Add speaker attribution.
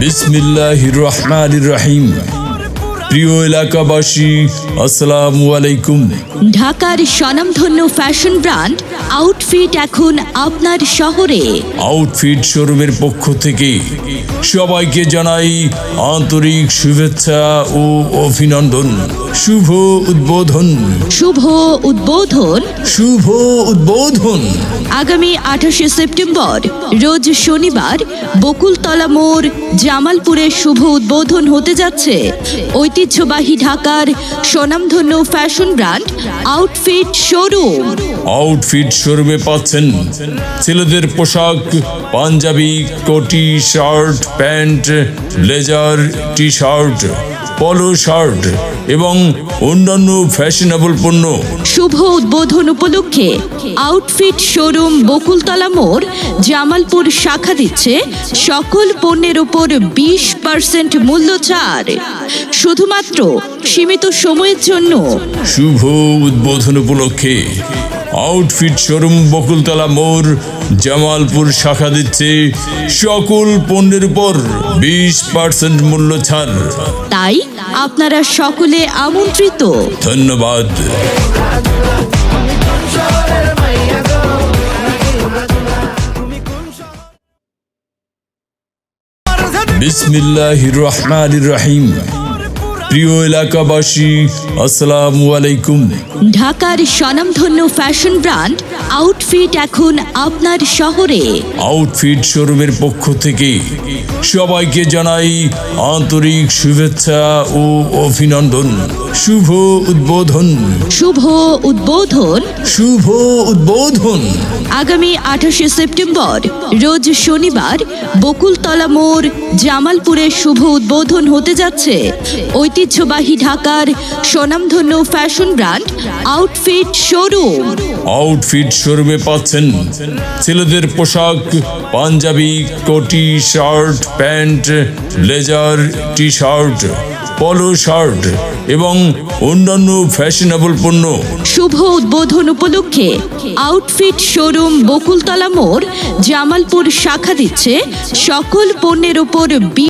Speaker 1: বিসমিল্লাহির রহমানির রহিম প্রিয় এলাকাবাসী আসসালামু আলাইকুম।
Speaker 2: ঢাকার স্বনামধন্য ফ্যাশন ব্র্যান্ড আউটফিট এখন আপনার শহরে।
Speaker 1: আউটফিট শোরুমের পক্ষ থেকে সবাইকে জানাই আন্তরিক শুভেচ্ছা ও অভিনন্দন। শুভ উদ্বোধন।
Speaker 2: শুভ উদ্বোধন।
Speaker 1: শুভ উদ্বোধন।
Speaker 2: আগামী আঠাশে সেপ্টেম্বর রোজ শনিবার বকুলতলা মোড় জামালপুরে শুভ উদ্বোধন হতে যাচ্ছে। ঐতিহ্যবাহী ঢাকার স্বনামধন্য fashion brand Outfit showroom.
Speaker 1: Outfit শোরুমে পাচ্ছেন ছেলেদের পোশাক পাঞ্জাবি কোটি shirt pant blazer T shirt polo shirt এবং অন্যান্য ফ্যাশনেবল পণ্য।
Speaker 2: শুভ উদ্বোধন উপলক্ষে আউটফিট শোরুম বকুলতলা মোড় জামালপুর শাখা দিচ্ছে সকল পণ্যের উপর বিশ পার্সেন্ট মূল্য ছাড়। শুধুমাত্র সীমিত সময়ের জন্য।
Speaker 1: শুভ উদ্বোধন উপলক্ষে আউটফিট শোরুম বকুলতলা মোড় জামালপুর শাখা দিচ্ছে সকল পণ্যের উপর বিশ পার্সেন্ট মূল্য ছাড়।
Speaker 2: তাই আপনারা সকলে আমন্ত্রিত।
Speaker 1: ধন্যবাদ। রহিম প্রিয় এলাকাবাসী আসসালামু আলাইকুম।
Speaker 2: ঢাকার স্বনামধন্য ফ্যাশন ব্র্যান্ড আউটফিট এখন আপনার শহরে।
Speaker 1: আউটফিট শোরুমের পক্ষ থেকে সবাইকে জানাই আন্তরিক শুভেচ্ছা ও অভিনন্দন। শুভ উদ্বোধন।
Speaker 2: শুভ উদ্বোধন।
Speaker 1: শুভ উদ্বোধন।
Speaker 2: আগামী আঠাশে সেপ্টেম্বর রোজ শনিবার বকুলতলা মোড় জামালপুরে শুভ উদ্বোধন হতে যাচ্ছে। ঐতিহ্যবাহী ঢাকার স্বনামধন্য fashion brand Outfit showroom.
Speaker 1: Outfit শোরুমে পাচ্ছেন ছেলেদের পোশাক পাঞ্জাবি কোটি shirt pant blazer T shirt polo shirt এবং অন্যান্য ফ্যাশনেবল পণ্য।
Speaker 2: শুভ উদ্বোধন উপলক্ষে আউটফিট শোরুম বকুলতলা মোড়, জামালপুর শাখা দিচ্ছে সকল পণ্যের উপর